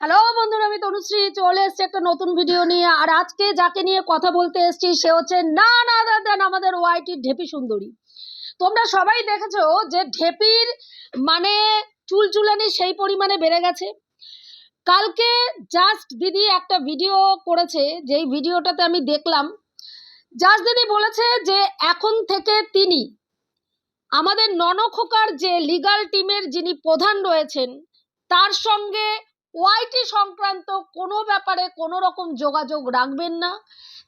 Hello বন্ধুরা, আমি তনুশ্রী। চলে এসেছি একটা নতুন ভিডিও নিয়ে। আর আজকে যাকে নিয়ে কথা বলতে এসেছি, সে হচ্ছে না না দেন আমাদের ওয়াইটি ঢেপি সুন্দরী। তোমরা সবাই দেখেছ যে ঢেপির মানে চুলচুলানি সেই পরিমাণে বেড়ে গেছে। কালকে জাস্ট দিদি একটা ভিডিও করেছে, যেই ভিডিওটাতে আমি দেখলাম। জাস্ট দিদি বলেছে যে এখন থেকে তিনি আমাদের ননখোকার যে লিগাল টিমের যিনি প্রধান রয়েছেন, তার সঙ্গে ওয়াইটি সংক্রান্ত কোনো ব্যাপারে কোনো রকম যোগাযোগ রাখবেন না।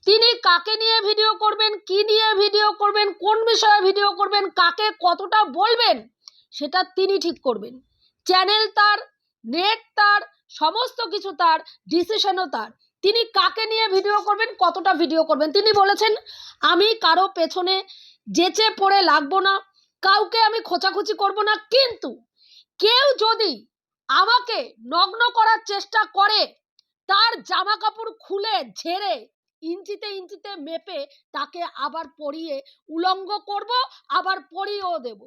তিনি কাকে নিয়ে ভিডিও করবেন, কি নিয়ে ভিডিও করবেন, কোন বিষয়ে ভিডিও করবেন, কাকে কতটা বলবেন, সেটা তিনি ঠিক করবেন। চ্যানেল তার নেট তার, সমস্ত কিছু তার ডিসিশনও তার। তিনি কাকে নিয়ে ভিডিও করবেন, কতটা ভিডিও করবেন, তিনি বলেছেন, আমি কারও পেছনে যেচে পড়ে লাগবো না, কাউকে আমি খোঁচাখুচি করব না, কিন্তু কেউ যদি আমাকে নগ্ন করার চেষ্টা করে। তার জামা কাপড় খুলে ঝেড়ে ইঞ্চিতে ইঞ্চিতে মেপে তাকে আবার পরিয়ে উলঙ্গ করব, আবার পরিয়েও দেব।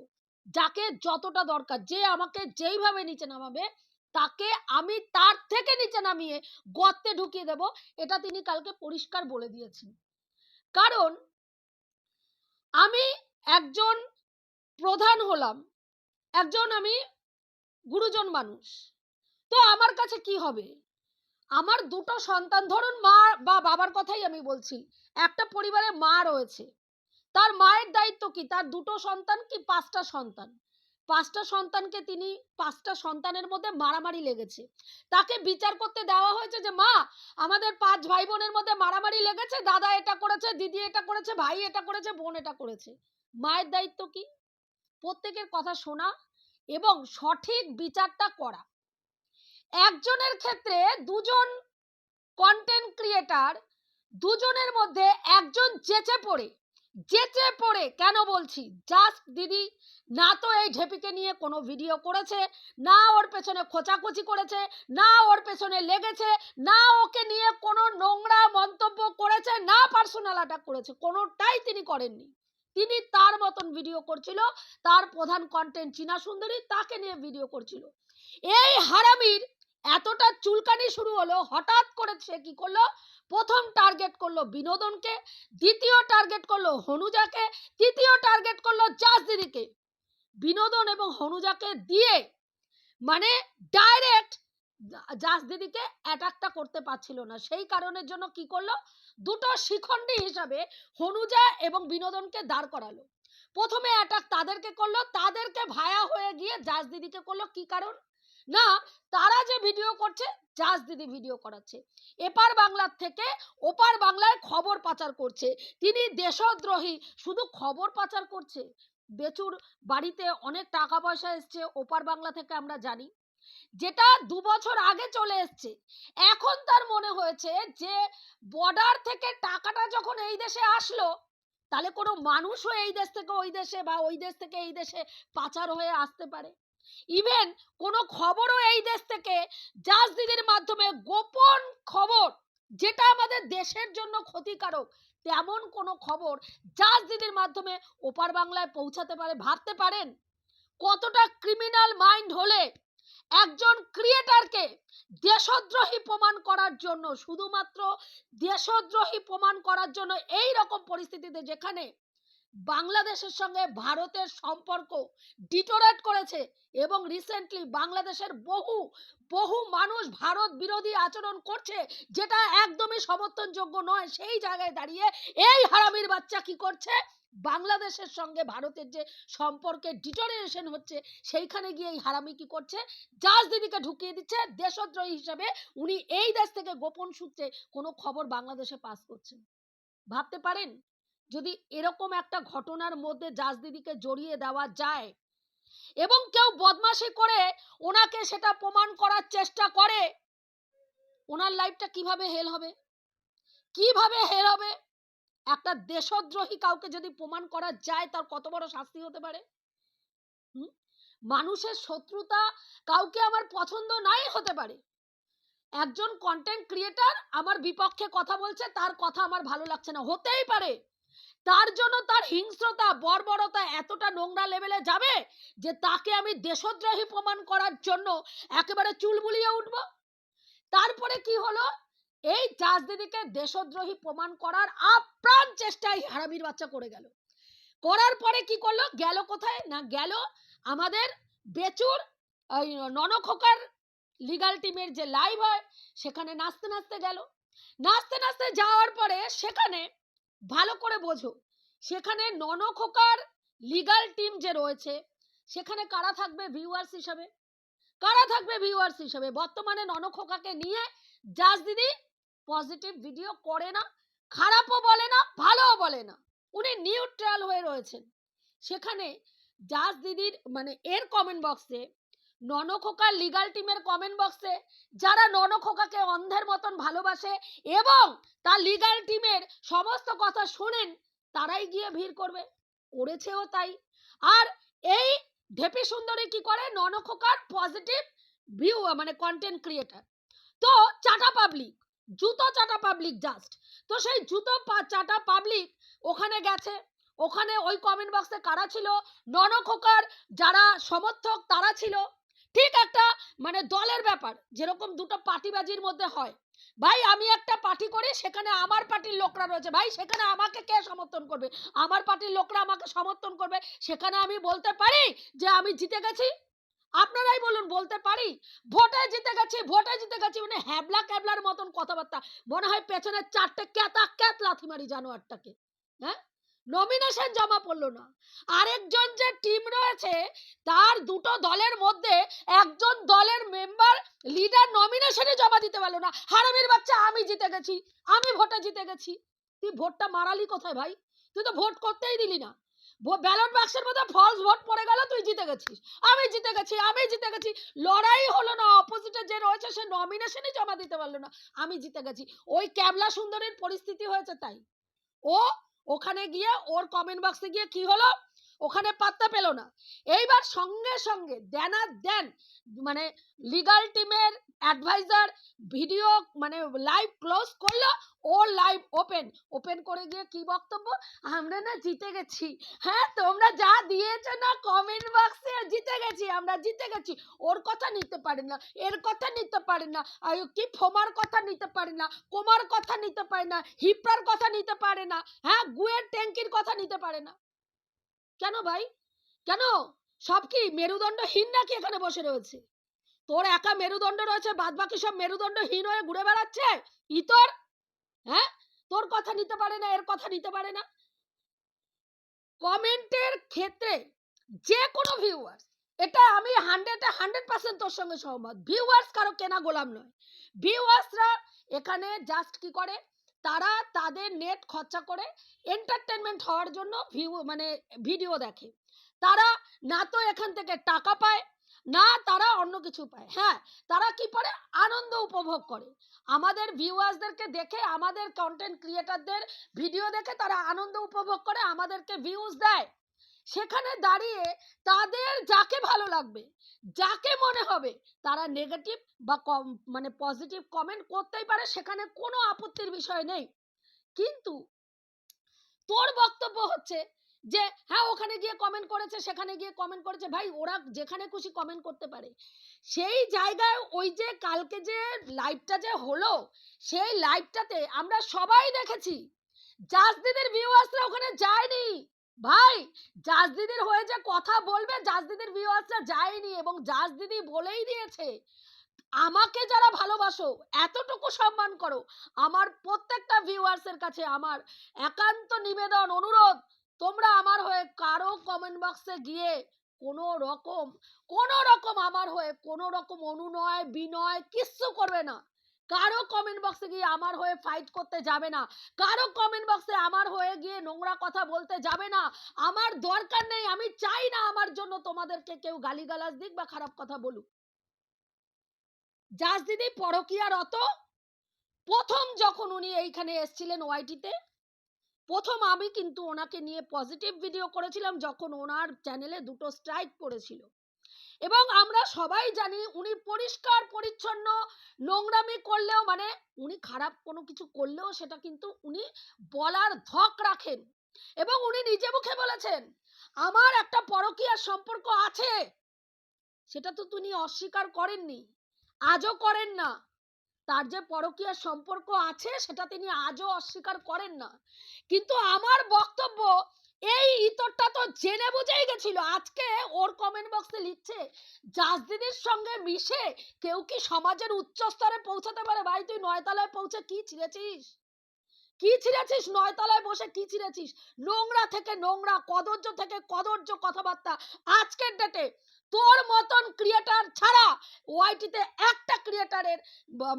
যাকে যতটা দরকার, যে আমাকে যেইভাবে নিচে নামাবে, তাকে আমি তার থেকে নিচে নামিয়ে গর্তে ঢুকিয়ে দেব, এটা তিনি কালকে পরিষ্কার বলে দিয়েছেন। কারণ আমি একজন প্রধান হলাম, একজন আমি গুরুজন মানুষ। তো আমার কাছে কি হবে? আমার দুটো সন্তান, ধরুন মা বা বাবার কথাই আমি বলছি, একটা পরিবারে মা রয়েছে। তার মায়ের দায়িত্ব কি? তার দুটো সন্তান কি পাঁচটা সন্তান? পাঁচটা সন্তানকে তিনি, পাঁচটা সন্তানের মধ্যে মারামারি লেগেছে। তাকে বিচার করতে দেওয়া হয়েছে যে, মা, আমাদের পাঁচ ভাই বোনের মধ্যে মারামারি লেগেছে, দাদা এটা করেছে, দিদি এটা করেছে, ভাই এটা করেছে, বোন এটা করেছে। মায়ের দায়িত্ব কি? প্রত্যেকের কথা শোনা এবং সঠিক বিচারটা করা। একজনের ক্ষেত্রে দুজন কন্টেন্ট ক্রিয়েটার দুজনের মধ্যে একজন যেচে পড়ে। যেচে পড়ে কেন বলছি? জাস্ট দিদি, না তো এই ঢেপিকে নিয়ে কোনো ভিডিও করেছে, না ওর পেছনে খোঁচাখুচি করেছে, না ওর পেছনে লেগেছে, না ওকে নিয়ে কোনো নোংরা মন্তব্য করেছে, না পার্সোনাল অ্যাটাক করেছে, কোনোটাই তিনি করেননি। তিনি তার মতন ভিডিও করছিল, তার প্রধান কন্টেন্ট চীনা সুন্দরী তাকে নিয়ে ভিডিও করছিল। এই হারামির এতটা চুলকানি শুরু হলো, হঠাৎ করে সে কি করল? প্রথম টার্গেট করল বিনোদনকে, দ্বিতীয় টার্গেট করল হনুজাকে, তৃতীয় টার্গেট করল জাস দিদিকে বিনোদন এবং হনুজাকে দিয়ে মানে ডাইরেক্ট জাস দিদিকে অ্যাটাকটা করতে পারছিল না। সেই কারণের জন্য কি করল? দুটো শিখণ্ডী হিসাবে হনুজা এবং বিনোদনকে দাঁড় করালো। প্রথমে অ্যাটাক তাদেরকে করল, তাদেরকে ভায়া হয়ে গিয়ে জাস দিদিকে করল। কি কারণ? না, তারা যে ভিডিও করছে, জাজ দিদি ভিডিও করাচ্ছে। এপার বাংলার থেকে ওপার বাংলায় খবর পাচার করছে। তিনি দেশদ্রোহী, শুধু খবর পাচার করছে? বেচুর বাড়িতে অনেক টাকা পয়সা এসছে, ওপার বাংলা থেকে আমরা জানি। যেটা দু বছর আগে চলে এসছে। এখন তার মনে হয়েছে যে বর্ডার থেকে টাকাটা যখন এই দেশে আসলো, তাহলে কোনো মানুষও এই দেশ থেকে ওই দেশে বা ওই দেশ থেকে এই দেশে পাচার হয়ে আসতে পারে। ইভেন কোনো খবরও এই দেশ থেকে জাজ দিদির মাধ্যমে গোপন খবর যেটা আমাদের দেশের জন্য ক্ষতিকারক, তেমন কোনো খবর জাজ দিদির মাধ্যমে ওপার বাংলায় পৌঁছাতে পারে, ভাবতে পারেন? কতটা ক্রিমিনাল মাইন্ড হলে একজন ক্রিয়েটারকে দেশদ্রোহী প্রমাণ করার জন্য, শুধুমাত্র দেশদ্রোহী প্রমাণ করার জন্য এই রকম পরিস্থিতিতে যেখানে বাংলাদেশের সঙ্গে ভারতের সম্পর্ক ডিটোরেট করেছে এবং রিসেন্টলি বাংলাদেশের বহু বহু মানুষ ভারত বিরোধী আচরণ করছে, যেটা একদমই সমর্থনযোগ্য নয়, সেই জায়গায় দাঁড়িয়ে এই হারামির বাচ্চা কি করছে? বাংলাদেশের সঙ্গে ভারতের যে সম্পর্কে ডিটোরিয়েশন হচ্ছে, সেইখানে গিয়ে এই হারামি কি করছে? জাজ দিদিকে ঢুকিয়ে দিচ্ছে, দেশদ্রোহী হিসাবে উনি এই দেশ থেকে গোপন সূত্রে কোনো খবর বাংলাদেশে পাস করছেন। ভাবতে পারেন, যদি এরকম একটা ঘটনার মধ্যে জাজ দিদিকে জড়িয়ে দেওয়া যায় এবং কেউ বদমাশি করে ওনাকে সেটা প্রমাণ করার চেষ্টা করে, ওনার লাইফটা কীভাবে হেল হবে? কীভাবে হেল হবে? একটা দেশদ্রোহী কাউকে যদি প্রমাণ করা যায়, তার কত বড় শাস্তি হতে পারে? মানুষের শত্রুতা কাউকে আমার পছন্দ নাই হতে পারে। একজন কন্টেন্ট ক্রিয়েটার আমার বিপক্ষে কথা বলছে, তার কথা আমার ভালো লাগছে না, হতেই পারে। তার জন্য তার হিংস্রতা, বর্বরতা এতটা নোংরা লেভেলে যাবে যে তাকে আমি দেশদ্রোহী প্রমাণ করার জন্য একেবারে চুল বুলিয়ে উঠব। তারপরে কি হলো? এই জাজ দিদিকে দেশদ্রোহী প্রমাণ করার আপ্রাণ চেষ্টাই হারামির বাচ্চা করে গেল। করার পরে কি করল? গেল কোথায়? না, গেল আমাদের বেচুর ওই ননখোকার লিগাল টিমের যে লাইভ হয়, সেখানে নাচতে নাচতে গেল। নাচতে নাচতে যাওয়ার পরে সেখানে ভালো করে বোঝো, সেখানে ননখোকার লিগাল টিম যে রয়েছে, সেখানে কারা থাকবে ভিউয়ার্স হিসাবে? কারা থাকবে ভিউয়ার্স হিসাবে? বর্তমানে ননখোকাকে নিয়ে জাজ দিদি পজিটিভ ভিডিও করে না, খারাপও বলে না, ভালোও বলে না। উনি নিউট্রাল হয়ে রয়েছেন। সেখানে জাজ দিদির মানে এর কমেন্ট বক্সে ননখোকার লিগাল টিমের কমেন্ট বক্সে যারা ননখোকাকে অন্ধের মতন ভালোবাসে এবং তার লিগাল টিমের সমস্ত কথা শোনেন, তারাই গিয়ে ভিড় করবে। করেছেও তাই। আর এই ঢেপি সুন্দরী কি করে? ননখোকার পজিটিভ ভিউ মানে কন্টেন্ট ক্রিয়েটার তো চাটা পাবলিক জুতো চাটা পাবলিক জাস্ট তো সেই জুতো চাটা পাবলিক ওখানে গেছে। ওখানে ওই কমেন্ট বক্সে কারা ছিল? ননখোকার যারা সমর্থক, তারা ছিল। ঠিক একটা মানে দলের ব্যাপার, যেরকম দুটো পার্টিবাজির মধ্যে হয়। ভাই, আমি একটা পার্টি করি, সেখানে আমার পার্টির লোকরা রয়েছে। ভাই, সেখানে আমাকে কে সমর্থন করবে? আমার পার্টির লোকরা আমাকে সমর্থন করবে। সেখানে আমি বলতে পারি যে আমি জিতে গেছি। আপনারাই বলুন, বলতে পারি? ভোটে জিতে গেছি ভোটে জিতে গেছি মানে হ্যাবলা ক্যাবলার মতন কথাবার্তা। মনে হয় পেছনে চারটে ক্যাতা ক্যাত লাথি মারি জানোয়ারটাকে হ্যাঁ? নমিনেশন জমা পড়ল না। আরেকজন যে টিম রয়েছে, তার দুটো দলের মধ্যে একজন দলের মেম্বার লিডার নমিনেশনে জমা দিতে পারল না। হারামির বাচ্চা, আমি জিতে গেছি, আমি ভোটে জিতে গেছি। তুই ভোটটা মারালি কোথায় ভাই? তুই তো ভোট করতেই দিলি না। ব্যালট বাক্সের মধ্যে ফলস ভোট পড়ে গেল, তুই জিতে গেছিস। আমি জিতে গেছি, আমি জিতে গেছি। লড়াই হলো না অপোজিটে যে রয়েছে, সে নমিনেশনই জমা দিতে পারল না। আমি জিতে গেছি। ওই ক্যাবলা সুন্দরীর পরিস্থিতি হয়েছে তাই। ও ওখানে গিয়ে, ওর কমেন্ট বক্সে গিয়ে কি হলো? ওখানে পাত্তা পেল না। এইবার সঙ্গে সঙ্গে দেনা দেন মানে লিগাল টিমের অ্যাডভাইজার ভিডিও মানে লাইভ ক্লোজ করল ওর লাইভ ওপেন ওপেন করে গিয়ে কি বক্তব্য? আমরা না জিতে গেছি। হ্যাঁ তোমরা যা দিয়েছ না কমেন্ট বক্সে জিতে গেছি, আমরা জিতে গেছি। ওর কথা নিতে পারি না, এর কথা নিতে পারি না, আর কি ফোমার কথা নিতে পারি না, কোমার কথা নিতে পারি না হিপ্রার কথা নিতে পারে না হ্যাঁ গুয়ের ট্যাঙ্কির কথা নিতে পারে না। কেন ভাই? কেন? সব কি মেরুদণ্ডহীন নাকি এখানে বসে রয়েছে? তোর একা মেরুদণ্ড রয়েছে বাদ বাকি সব মেরুদণ্ডহীন হয়ে ঘুরে বেড়াচ্ছে? ইতর? হ্যাঁ? তোর কথা নিতে পারে না, এর কথা নিতে পারে না। কমেন্টের ক্ষেত্রে যে কোনো ভিউয়ার্স এটা আমি হান্ড্রেডে হান্ড্রেড পার্সেন্ট তোর সঙ্গে সহমত। ভিউয়ার্স কারও কেনা গোলাম নয়। ভিউয়ার্সরা এখানে জাস্ট কি করে? তারা তাদের নেট খরচা করে এন্টারটেনমেন্ট হওয়ার জন্য ভিউ মানে ভিডিও দেখে। তারা না তো এখান থেকে টাকা পায়, না তারা অন্য কিছু পায়। হ্যাঁ তারা কি করে? আনন্দ উপভোগ করে। আমাদের ভিউয়ার্সদেরকে দেখে, আমাদের কন্টেন্ট ক্রিয়েটারদের ভিডিও দেখে তারা আনন্দ উপভোগ করে, আমাদেরকে ভিউজ দেয়। সেখানে দাঁড়িয়ে তাদের যাকে ভালো লাগবে, যাকে মনে হবে, তারা নেগেটিভ বা কম মানে পজিটিভ কমেন্ট করতেই পারে, সেখানে কোনো আপত্তির বিষয় নেই। কিন্তু তোর বক্তব্য হচ্ছে যে হ্যাঁ ওখানে গিয়ে কমেন্ট করেছে, সেখানে গিয়ে কমেন্ট করেছে, ভাই, ওরা যেখানে খুশি কমেন্ট করতে পারে। সেই জায়গায় ওই যে কালকে যে লাইভটা যে হলো, সেই লাইভটাতে আমরা সবাই দেখেছি জাজদিদের ভিউয়ার্সরা ওখানে যায়নি। ভাই জাজ দিদির হয়ে যে কথা বলবে জাজ দিদির ভিউয়ার্সরা যায়নি এবং জাজ দিদি বলেই দিয়েছে। আমাকে যারা ভালোবাসো, এতটুকু সম্মান করো। আমার প্রত্যেকটা ভিউয়ার্সের কাছে আমার একান্ত নিবেদন, অনুরোধ, তোমরা আমার হয়ে কারও কমেন্ট বক্সে গিয়ে কোনো রকম কোনো রকম আমার হয়ে কোনো রকম অনুনয়, বিনয়, কিচ্ছু করবে না। কারও কমেন্ট বক্সে গিয়ে আমার হয়ে ফাইট করতে যাবে না। কারও কমেন্ট বক্সে আমার হয়ে গিয়ে নোংরা কথা বলতে যাবে না। আমার দরকার নেই, আমি চাই না আমার জন্য তোমাদেরকে কেউ গালিগালাজ দিক বা খারাপ কথা বলুক। জাজ দিদি পরকিয়ারত প্রথম যখন উনি এইখানে এসছিলেন ওয়াইটিতে প্রথম আমি কিন্তু ওনাকে নিয়ে পজিটিভ ভিডিও করেছিলাম যখন ওনার চ্যানেলে দুটো স্ট্রাইক পড়েছিল। এবং আমরা সবাই জানি উনি পরিষ্কার, পরিচ্ছন্ন, নোংরামি করলেও মানে উনি খারাপ কোনো কিছু করলেও সেটা কিন্তু উনি বলার ধক রাখেন। এবং উনি নিজে মুখে বলেছেন, আমার একটা পরকীয়ার সম্পর্ক আছে। সেটা তো তিনি অস্বীকার করেননি। আজও করেন না। তার যে পরকীয়ার সম্পর্ক আছে, সেটা তিনি আজও অস্বীকার করেন না। কিন্তু আমার বক্তব্য এই ইতরটা তো জেনে বুঝেই গেছিল। আজকে ওর কমেন্ট বক্সে লিখছে সঙ্গে মিশে কেউ কি সমাজের উচ্চ স্তরে পৌঁছাতে পারে? ভাই, তুই নয়তলায় পৌঁছে কি ছিঁড়েছিস? কি ছিঁড়েছিস নয়তলায় বসে? কি ছিঁড়েছিস? নোংরা থেকে নোংরা কদর্য থেকে কদর্য কথাবার্তা আজকের ডেটে তোর মতন ক্রিয়েটার ছাড়া ওয়াইটিতে একটা ক্রিয়েটারের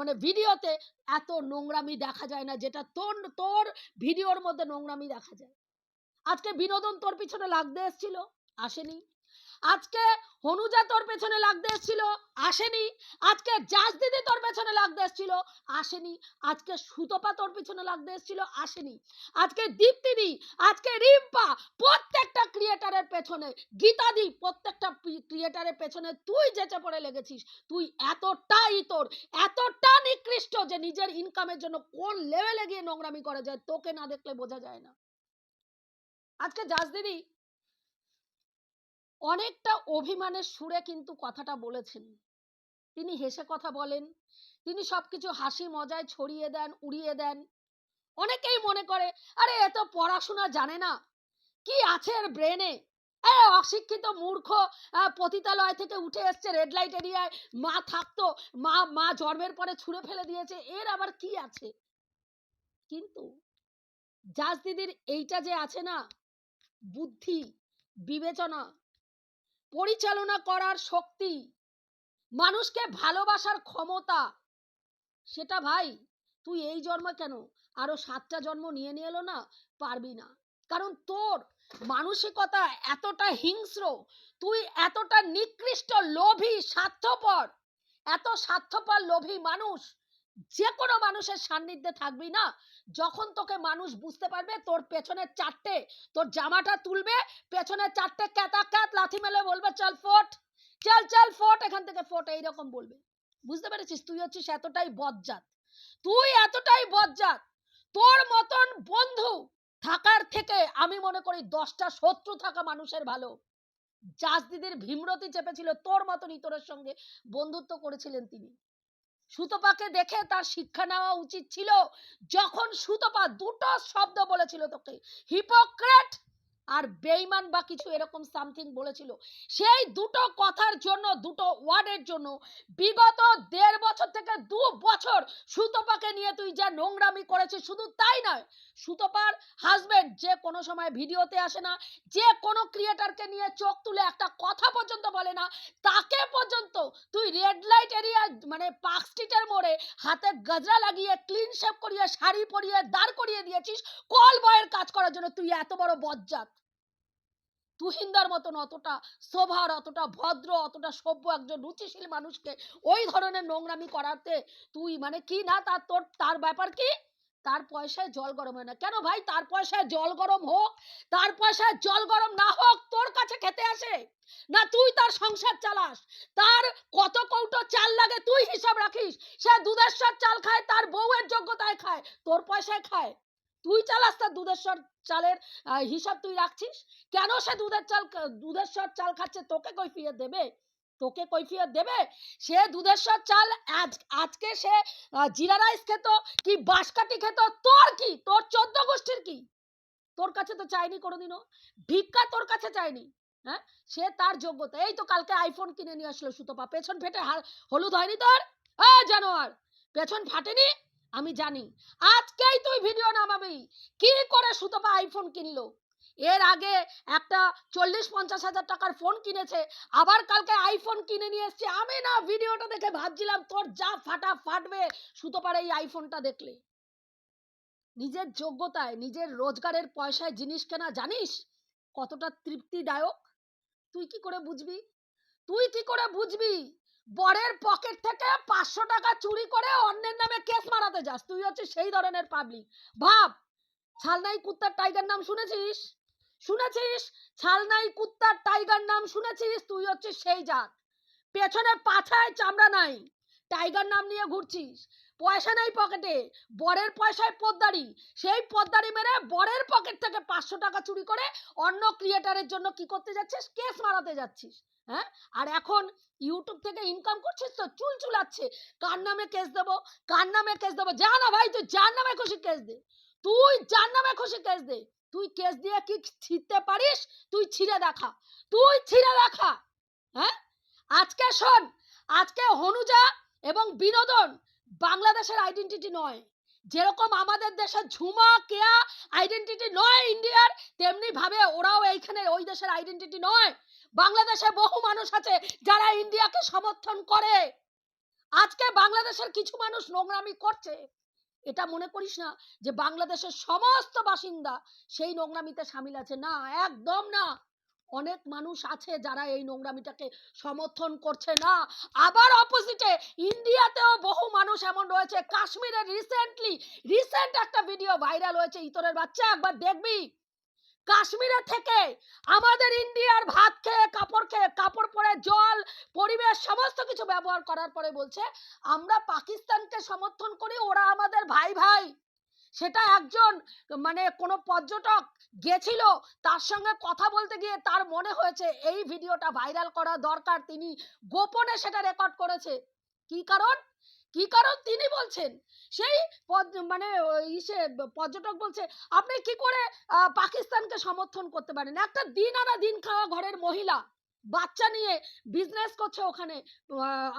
মানে ভিডিওতে এত নোংরামি দেখা যায় না, যেটা তোর তোর ভিডিওর মধ্যে নোংরামি দেখা যায়। আজকে বিনোদন তোর পিছনে লাগতে এসেছিল, আসেনি। আজকে হনুজা তোর পেছনে লাগতে এসেছিল, আসেনি। আজকে জাজ দিদি তোর পেছনে লাগতে এসেছিল, আসেনি। আজকে সুতপা তোর পিছনে লাগতে এসেছিল, আসেনি। আজকে দীপ্তিদি আজকে রিম্পা, প্রত্যেকটা ক্রিয়েটারের পেছনে গীতাদি প্রত্যেকটা ক্রিয়েটারের পেছনে তুই যেচে পড়ে লেগেছিস, তুই এতটাই তোর, এতটা নিকৃষ্ট যে নিজের ইনকামের জন্য কোন লেভেলে গিয়ে নোংরামি করা যায়, তোকে না দেখলে বোঝা যায় না। আজকে জাজ দিদি অনেকটা অভিমানের সুরে কিন্তু কথাটা বলেছেন। তিনি হেসে কথা বলেন, তিনি সবকিছু হাসি মজায় ছড়িয়ে দেন, উড়িয়ে দেন। অনেকেই মনে করে, আরে এত পড়াশোনা জানে না। কি আছে এর ব্রেনে অশিক্ষিত মূর্খ পতিতালয় থেকে উঠে এসছে রেড লাইট এরিয়ায় মা থাকতো, মা মা জন্মের পরে ছুঁড়ে ফেলে দিয়েছে, এর আবার কি আছে? কিন্তু জাজ দিদির এইটা যে আছে না বুদ্ধি, বিবেচনা, পরিচালনা করার শক্তি, মানুষকে ভালোবাসার ক্ষমতা। সেটা ভাই, তুই এই জন্ম কেন? আরও সাতটা জন্ম নিয়ে নিয়ে এলো না? পারবি না। কারণ তোর মানসিকতা এতটা হিংস্র, তুই এতটা নিকৃষ্ট, লোভী, স্বার্থপর, এত স্বার্থপর, লোভী মানুষ যে কোনো মানুষের সান্নিধ্যে থাকবি না? যখন তোকে মানুষ বুঝতে পারবে, তোর পেছনের চারটে, তোর জামাটা তুলবে, পেছনের চারটে ক্যাতা ক্যাত লাথি মেলে বলবে, চল ফোট, চল চল ফোট। এখান থেকে ফোট, এইরকম বলবে। বুঝতে পেরেছিস? তুই হচ্ছিস এতটাই বজ্জাত। তুই এতটাই বজ্জাত। তোর মতন বন্ধু থাকার থেকে আমি মনে করি দশটা শত্রু থাকা মানুষের ভালো। জাস দিদির ভীমরতি চেপেছিল, তোর মতন ইতরের সঙ্গে বন্ধুত্ব করেছিলেন তিনি। সুতপাকে দেখে তার শিক্ষা নেওয়া উচিত ছিল। যখন সুতপা দুটো শব্দ বলেছিল তোকে, হিপোক্রেট আর বেইমান বা কিছু এরকম সামথিং বলেছিল, সেই দুটো কথার জন্য, দুটো ওয়ার্ডের জন্য বিগত দেড় বছর থেকে দু বছর সুতপাকে নিয়ে তুই যা নোংরামি করেছিস, শুধু তাই নয়, সুতপার হাজবেন্ড যে কোনো সময় ভিডিওতে আসে না, যে কোনো ক্রিয়েটারকে নিয়ে চোখ তুলে একটা কথা পর্যন্ত বলে না, তাকে পর্যন্ত তুই রেড লাইট এরিয়া মানে পার্ক স্ট্রিটের মোড়ে হাতে গজরা লাগিয়ে ক্লিন শেপ করিয়ে, শাড়ি পরিয়ে, দাঁড় করিয়ে দিয়েছিস কল বয়ের কাজ করার জন্য তুই এত বড় বজ্জাত। তুহিন্দার মতন অতটা শোভার, অতটা ভদ্র, অতটা সভ্য একজন রুচিশীল মানুষকে ওই ধরনের নোংরামি করাতে তুই মানে কি না তার তোর, তার ব্যাপার কি? তার পয়সায় জল গরম হয় না। কেন ভাই? তার পয়সায় জল গরম হোক, তার পয়সায় জল গরম না হোক, তোর কাছে খেতে আসে। না তুই তার সংসার চালাস। তার কত কৌটো চাল লাগে তুই হিসাব রাখিস। সে দুধেশ্বর চাল খায়, তার বউয়ের যোগ্যতায় খায়, তোর পয়সায় খায়। তুই চালাস তার দুধেশ্বর চালের হিসাব তুই রাখছিস? কেন সে দুধের চাল, দুধেশ্বর চাল খাচ্ছে? তোকে কৈফিয়ত দেবে? তোকে কৈফিয়ত দেবে? সে দুধেশ্বর চাল আজ, আজকে সে জিরা রাইস খেত কি বাঁশকাঠি খেত? তোর কি? তোর চোদ্দ গোষ্ঠীর কি? তোর কাছে তো চাইনি কোনোদিনও। ভিক্ষা তোর কাছে চাইনি। হ্যাঁ? সে তার যোগ্যতা। এই তো কালকে আইফোন কিনে নিয়ে আসলো সুতপা। পেছন ফেটে হলুদ হয়নি তোর? জানোয়ার! পেছন ফাটেনি? আমি জানি। আজকেই তুই ভিডিও নামাবি। কি করে সুতপা আইফোন কিনলো? এর আগে একটা চল্লিশ পঞ্চাশ হাজার টাকার ফোন কিনেছে, আবার কালকে আইফোন কিনে নিয়ে এসছে। আমি না ভিডিওটা দেখে ভাবছিলাম, তোর যা ফাটা ফাটবে সুতোপার এই আইফোনটা দেখলে। নিজের যোগ্যতায়, নিজের রোজগারের পয়সায় জিনিস কেনা, জানিস কতটা তৃপ্তিদায়ক? তুই কি করে বুঝবি? তুই কি করে বুঝবি? বরের পকেট থেকে পাঁচশো টাকা চুরি করে অন্যের নামে কেস মারাতে যাস। তুই হচ্ছে সেই ধরনের পাবলিক ভাব, ছালনাই কুত্তার টাইগার নাম শুনেছিস? শুনেছিস? ছালনাই কুত্তার টাইগার নাম শুনেছিস? তুই হচ্ছে সেই জাত। পেছনে পাছায় চামড়া নাই। টাইগার নাম নিয়ে ঘুরছিস। পয়সা নেই পকেটে বরের পয়সায় পদ্মারি সেই পদ্মারি মেরে বরের পকেট থেকে পাঁচশো টাকা চুরি করে অন্য ক্রিয়েটারের জন্য কি করতে যাচ্ছিস? কেস মারাতে যাচ্ছিস। হ্যাঁ? আর এখন ইউটিউব থেকে ইনকাম করছিস তো? চুল চুলাচ্ছে। কার নামে কেস দেবো? কার নামে কেস দেবো? যা না ভাই, তুই যার নামে খুশি কেস দে। তুই যার নামে খুশি কেস দে। তুই কেস দিয়ে কি ছিঁড়তে পারিস? তুই ছিঁড়ে দেখা। তুই ছিঁড়ে দেখা। হ্যাঁ? আজকে শোন, আজকে হনুজা এবং বিনোদন বাংলাদেশের আইডেন্টিটি নয়। যেরকম আমাদের দেশের ঝুমা, কেয়া আইডেন্টিটি নয় ইন্ডিয়ার, তেমনি ভাবে ওরাও এইখানে ওই দেশের আইডেন্টিটি নয়। বাংলাদেশে বহু মানুষ আছে যারা ইন্ডিয়াকে সমর্থন করে। আজকে বাংলাদেশের কিছু মানুষ নোংরামি করছে। এটা মনে করিস না যে বাংলাদেশের সমস্ত বাসিন্দা সেই নোংরামিতে সামিল আছে? না, একদম না। অনেক মানুষ আছে যারা এই নোংরামিটাকে সমর্থন করছে না। আবার অপোজিটে ইন্ডিয়াতেও বহু মানুষ এমন রয়েছে। কাশ্মীরে রিসেন্টলি রিসেন্ট একটা ভিডিও ভাইরাল হয়েছে। ইতরের বাচ্চা একবার দেখবি। কাশ্মীরে থেকে আমাদের ইন্ডিয়ার ভাত খেয়ে, কাপড় খেয়ে, কাপড় পরে, জল, পরিবেশ, সমস্ত কিছু ব্যবহার করার পরে বলছে, আমরা পাকিস্তানকে সমর্থন করি, ওরা আমাদের ভাই ভাই। সেটা একজন মানে কোনো পর্যটক গেছিল, তার সঙ্গে কথা বলতে গিয়ে তার মনে হয়েছে, এই ভিডিওটা ভাইরাল করা দরকার, তিনি গোপনে সেটা রেকর্ড করেছে। কি কারণ? কি কারণ তিনি বলছেন? সেই মানে ইসে, পর্যটক বলছে, আপনি কি করে পাকিস্তানকে সমর্থন করতে পারেন? একটা দিন আনা দিন খাওয়া ঘরের মহিলা, বাচ্চা নিয়ে বিজনেস করছে ওখানে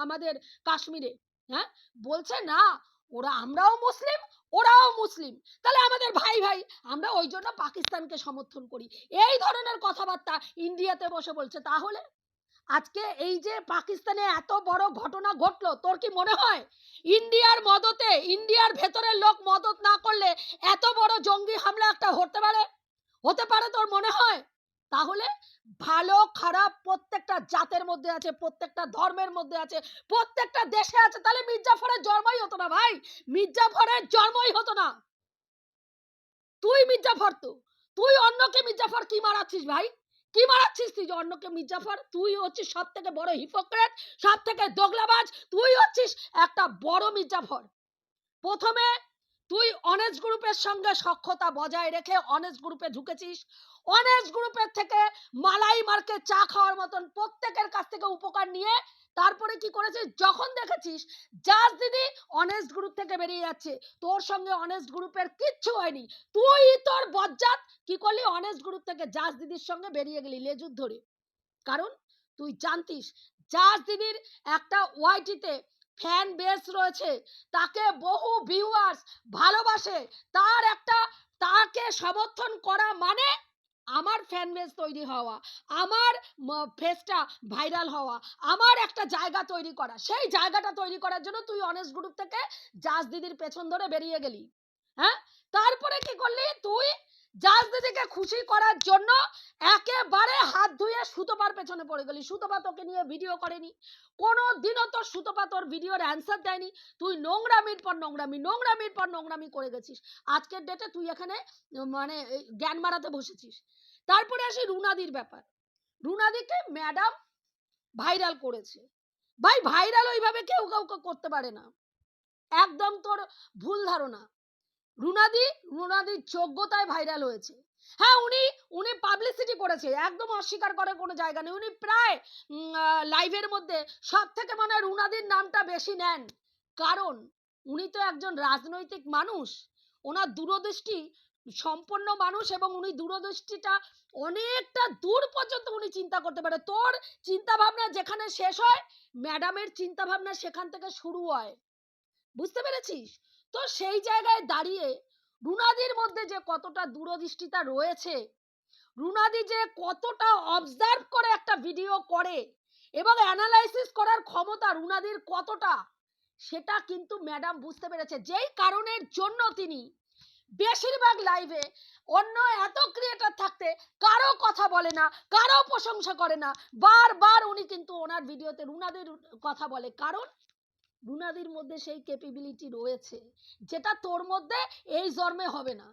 আমাদের কাশ্মীরে। হ্যাঁ? বলছে, না, ওরা আমরাও মুসলিম, ওরাও মুসলিম। তাহলে আমাদের ভাই ভাই, আমরা ওই জন্য পাকিস্তানকে সমর্থন করি। এই ধরনের কথাবার্তা ইন্ডিয়াতে বসে বলছে। তাহলে আজকে এই যে পাকিস্তানে এত বড় ঘটনা ঘটলো, তোর কি মনে হয়? ইন্ডিয়ার মদতে, ইন্ডিয়ার ভেতরের লোক মদত না করলে এত বড় জঙ্গি হামলা একটা হতে পারে? হতে পারে তোর মনে হয়? তাহলে ভালো, খারাপ প্রত্যেকটা জাতের মধ্যে আছে, প্রত্যেকটা ধর্মের মধ্যে আছে, প্রত্যেকটা দেশে আছে। তাহলে মির্জাফরের জন্মই হতো না ভাই। মির্জাফরের জন্মই হতো না। তুই মির্জাফর তো। তুই অন্যকে মির্জাফর কি মারাচ্ছিস ভাই? কি মারাচ্ছিস তুই অন্যকে মির্জাফর? তুই হচ্ছিস সব থেকে বড় হিপোক্রেট সব থেকে দোগলাবাজ, তুই হচ্ছিস একটা বড় মির্জাফর। প্রথমে তুই অনেজ গ্রুপের সঙ্গে সক্ষতা বজায় রেখে অনেজ গ্রুপে ঢুকেছিস। অনেজ গ্রুপের থেকে মালাই মার্কে চা খাওয়ার মতন প্রত্যেকের কাছ থেকে উপকার নিয়ে তারপরে কি করেছিস যখন দেখেছিস জাজ দিদি অনেস্ট গ্রুপ থেকে বেরিয়ে যাচ্ছে। তোর সঙ্গে অনেস্ট গ্রুপের কিচ্ছু হয়নি। তুই তোর বজ্জাত কি করলি? অনেস্ট গ্রুপ থেকে জাজ দিদির সঙ্গে বেরিয়ে গেলি লেজুর ধরে। কারণ তুই জানতিস জাজ দিদির একটা ওয়াইটিতে ফ্যান বেস রয়েছে। তাকে বহু ভিউয়ার্স ভালোবাসে। তার একটা, তাকে সমর্থন করা মানে আমার ফ্যান বেস তৈরি হওয়া, আমার ফেসটা ভাইরাল হওয়া, আমার একটা জায়গা তৈরি করা, সেই জায়গাটা তৈরি করার জন্য তুই অনেস্ট গ্রুপ থেকে জাজ দিদির পেছন ধরে বেরিয়ে গেলি। হ্যাঁ? তারপরে কি করলি? তুই খুশি করার জন্য একেবারে হাত ধুয়ে পেছনে পড়ে গেলি। তোকে নিয়ে ভিডিও করেনি। কোনো দিনও তোর তোর ভিডিওর অ্যান্সার দেয়নি। তুই নোংরামির পর নোংরামি, নোংরামির পর নোংরামি করে গেছিস। আজকের ডেটে তুই এখানে মানে জ্ঞান মারাতে বসেছিস। তারপরে আসি রুনাদির ব্যাপার। রুনাদিকে ম্যাডাম ভাইরাল করেছে। ভাই ভাইরাল ওইভাবে কেউ কাউকে করতে পারে না। একদম তোর ভুল ধারণা। রুনাদি, রুনাদির যোগ্যতায় ভাইরাল হয়েছে। হ্যাঁ উনি উনি পাবলিসিটি করেছে, একদম অস্বীকার করে কোনো জায়গা নেই। উনি প্রায় লাইভের মধ্যে সব থেকে মনে হয় রুনাদির নামটা বেশি নেন। কারণ, উনি তো একজন রাজনৈতিক মানুষ। ওনার দূরদৃষ্টি সম্পন্ন মানুষ এবং উনি দূরদৃষ্টিটা অনেকটা দূর পর্যন্ত উনি চিন্তা করতে পারে। তোর চিন্তা ভাবনা যেখানে শেষ হয় ম্যাডামের চিন্তা ভাবনা সেখান থেকে শুরু হয়। বুঝতে পেরেছিস? তো সেই জায়গায় দাঁড়িয়ে রুনাদির মধ্যে যে কতটা দূরদৃষ্টিতা রয়েছে, রুনাদি যে কতটা অবজার্ভ করে একটা ভিডিও করে এবং অ্যানালাইসিস করার ক্ষমতা রুনাদির কতটা, সেটা কিন্তু ম্যাডাম বুঝতে পেরেছে। যেই কারণের জন্য তিনি বেশিরভাগ লাইভে অন্য এত ক্রিয়েটার থাকতে কারও কথা বলে না, কারও প্রশংসা করে না, বারবার উনি কিন্তু ওনার ভিডিওতে রুনাদির কথা বলে। কারণ রুনাদির মধ্যে সেই ক্যাপেবিলিটি রয়েছে, যেটা তোর মধ্যে এই জন্মে হবে না।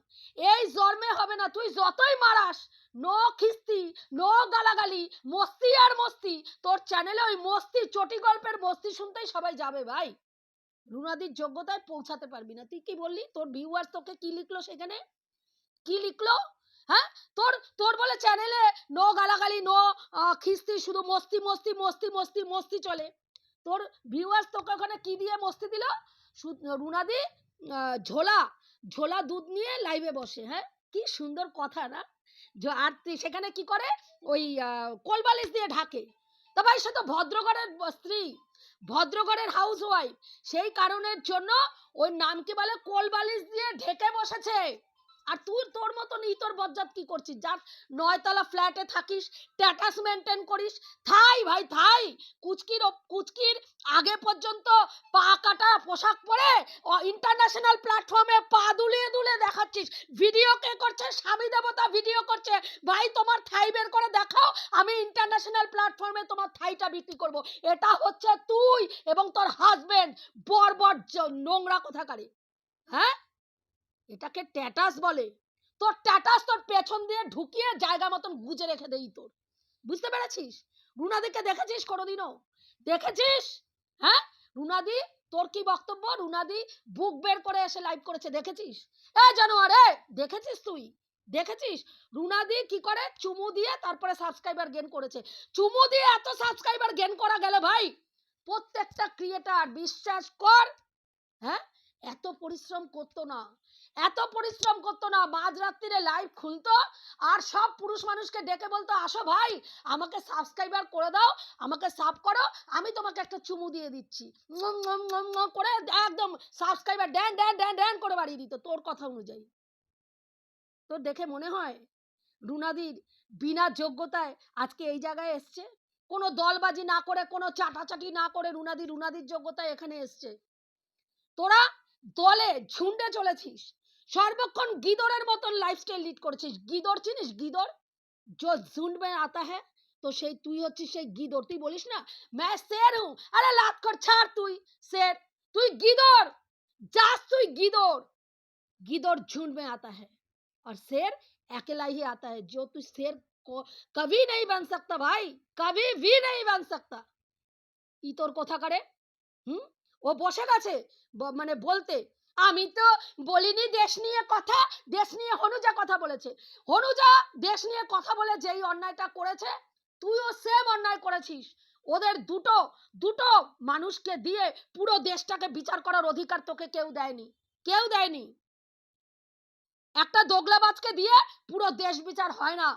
এই জন্মে হবে না, তুই যতই মারাস, নো খিস্তি, নো গালাগালি, মস্তি আর মস্তি, তোর চ্যানেলে ওই মস্তি, চটি গল্পের মস্তি শুনতেই সবাই যাবে ভাই। রুনাদির যোগ্যতায় পৌঁছাতে পারবি না। তুই কি বললি? তোর ভিউয়ার্স তোকে কি লিখলো সেখানে? কি লিখলো? হ্যাঁ? তোর তোর বলে চ্যানেলে নো গালাগালি, নো খিস্তি, শুধু মস্তি মস্তি মস্তি মস্তি মস্তি চলে। তোর ভিউয়ার্স তোকে ওখানে কি দিয়ে মস্তি দিল? রুনাদি ঝোলা ঝোলা দুধ নিয়ে লাইভে বসে হ্যাঁ? কি সুন্দর কথা না? আর সেখানে কি করে? ওই কোলবালিশ দিয়ে ঢাকে। তা ভাই, সে তো ভদ্রগড়ের স্ত্রী, ভদ্রগড়ের হাউস ওয়াইফ সেই কারণের জন্য ওই নাম কি বলে? কোলবালিশ দিয়ে ঢেকে বসেছে। আর তুই তোর মতন ইতর বজ্জাত কি করছিস? যার নয়তলা ফ্ল্যাটে থাকিস স্ট্যাটাস মেনটেন করিস, থাই ভাই, থাই! কুচকির কুচকির আগে পর্যন্ত পা কাটা পোশাক পরে ইন্টারন্যাশনাল প্ল্যাটফর্মে পা দুলিয়ে দুলে দেখাচ্ছিস। ভিডিও কে করছে? স্বামী দেবতা ভিডিও করছে। ভাই, তোমার থাই বের করে দেখাও, আমি ইন্টারন্যাশনাল প্ল্যাটফর্মে তোমার থাইটা বিক্রি করব। এটা হচ্ছে তুই এবং তোর হাজবেন্ড বর্বর জ- নোংরা কোথাকারে? হ্যাঁ? এটাকে ট্যাটাস বলে। তোর ট্যাটাস তোর পেছন দিয়ে ঢুকিয়ে জায়গা মতন গুজে রেখে দেই তোর। বুঝতে পেরেছিস? রুনাদিকে দেখেছিস কোনোদিনও? দেখেছিস? হ্যাঁ? রুনাদি, তোর কি বক্তব্য? রুনাদি বুক বের করে এসে লাইভ করেছে, দেখেছিস? এ জানোয়ারে দেখেছিস তুই? দেখেছিস? রুনাদি কি করে? চুমু দিয়ে তারপরে সাবস্ক্রাইবার গেন করেছে। চুমু দিয়ে এত সাবস্ক্রাইবার গেন করা গেলে ভাই! প্রত্যেকটা ক্রিয়েটার বিশ্বাস কর! হ্যাঁ? এত পরিশ্রম করতো না। এত পরিশ্রম করতো না, মাঝরাত্রিরে লাইভ খুলতো আর সব পুরুষ মানুষকে ডেকে বলতো, আসো ভাই, আমাকে সাবস্ক্রাইবার করে দাও, আমাকে সাব করো, আমি তোমাকে একটা চুমু দিয়ে দিচ্ছি। করে একদম সাবস্ক্রাইবার ড্যান ড্যান ড্যান ড্যান করে বাড়িয়ে দিত তোর কথা অনুযায়ী। তোর দেখে মনে হয় রুনাদির বিনা যোগ্যতায় আজকে এই জায়গায় এসছে? কোনো দলবাজি না করে, কোনো চাটাচাটি না করে রুনাদি, রুনাদির যোগ্যতায় এখানে এসছে। তোরা দলে ঝুন্ডে চলেছিস। সর্বক্ষণ গিদরের মতন লাইফস্টাইল লিড করেছিস গিদর চিনিস গিদর जो झुंड में आता है তো সেই তুই হচ্ছিস সেই গিদর তুই বলিস না मैं शेर हूँ আরে লাত কর ছাড় তুই शेर তুই গিদর যাস তুই গিদর गिदर झुंड में आता है और शेर अकेला ही आता है जो तू शेर को कभी नहीं बन सकता भाई कभी भी नहीं बन सकता ই তোর কথা কারে হুম ও বসে গেছে ব- মানে বলতে আমি তো বলিনি দেশ নিয়ে কথা, দেশ নিয়ে হনুজা কথা বলেছে। হনুজা দেশ নিয়ে কথা বলে যেই অন্যায়টা করেছে, তুইও সেম অন্যায় করেছিস। ওদের দুটো দুটো মানুষকে দিয়ে পুরো দেশটাকে বিচার করার অধিকার তোকে কেউ দেয়নি কেউ দেয়নি। একটা দোগলাবাজকে দিয়ে পুরো দেশ বিচার হয় না।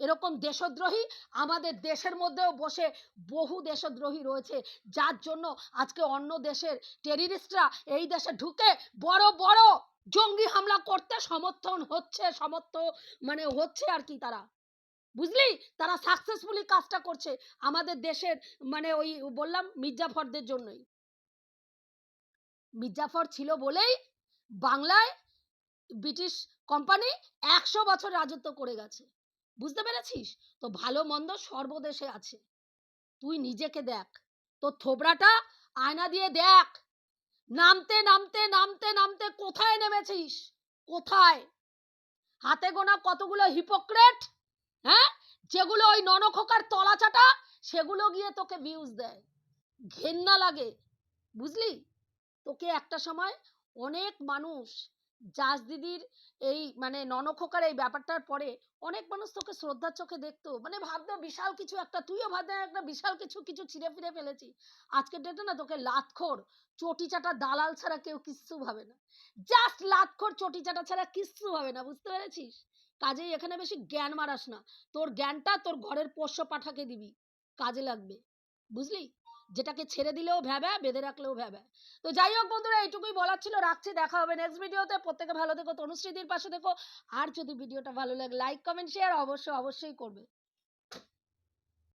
এরকম দেশদ্রোহী আমাদের দেশের মধ্যেও বসে বহু দেশদ্রোহী রয়েছে। যার জন্য আজকে অন্য দেশের টেরিরিস্টরা এই দেশে ঢুকে বড় বড় জঙ্গি হামলা করতে সমর্থন হচ্ছে, সমর্থ মানে হচ্ছে আর কি তারা। বুঝলি? তারা সাকসেসফুলি কাজটা করছে আমাদের দেশের মানে ওই বললাম মির্জাফরদের জন্যই। মির্জাফর ছিল বলেই বাংলায় ব্রিটিশ কোম্পানি একশো বছর রাজত্ব করে গেছে। বুঝতে পেরেছিস? তো ভালো মন্দ সর্বদেশে আছে। তুই নিজেকে দেখ। তোর থোবড়াটা আয়না দিয়ে দেখ। নামতে নামতে নামতে নামতে কোথায় নেমেছিস? কোথায়? হাতে গোনা কতগুলো হিপোক্রেট হ্যাঁ? যেগুলো ওই ননখোকার তলা চাটা সেগুলো গিয়ে তোকে ভিউজ দেয়। ঘেন্না লাগে। বুঝলি? তোকে একটা সময় অনেক মানুষ জাজ দিদির এই মানে ননখোকার এই ব্যাপারটার পরে অনেক মানুষ তোকে শ্রদ্ধার চোখে দেখতো। মানে ভাবতো বিশাল কিছু একটা, তুইও ভাবতে একটা বিশাল কিছু কিছু ছিঁড়ে ফিরে ফেলেছি। আজকের ডেটে না তোকে লাতখোর চটি চাটা দালাল ছাড়া কেউ কিচ্ছু ভাবে না। জাস্ট লাতখোর চটি চাটা ছাড়া কিচ্ছু ভাবে না, বুঝতে পেরেছিস? কাজেই এখানে বেশি জ্ঞান মারাস না। তোর জ্ঞানটা তোর ঘরের পোষ্য পাঠাকে দিবি। কাজে লাগবে। বুঝলি? যেটাকে ছেড়ে দিলেও ভ্যাবা বেঁধে রাখলেও ভ্যাবা তো যাই হোক বন্ধুরা, এইটুকুই বলার ছিল। রাখছি, দেখা হবে নেক্সট ভিডিওতে প্রত্যেকে ভালো দেখো তনুশ্রীদির পাশে দেখো আর যদি ভিডিওটা ভালো লাগে লাইক কমেন্ট শেয়ার অবশ্যই অবশ্যই করবে।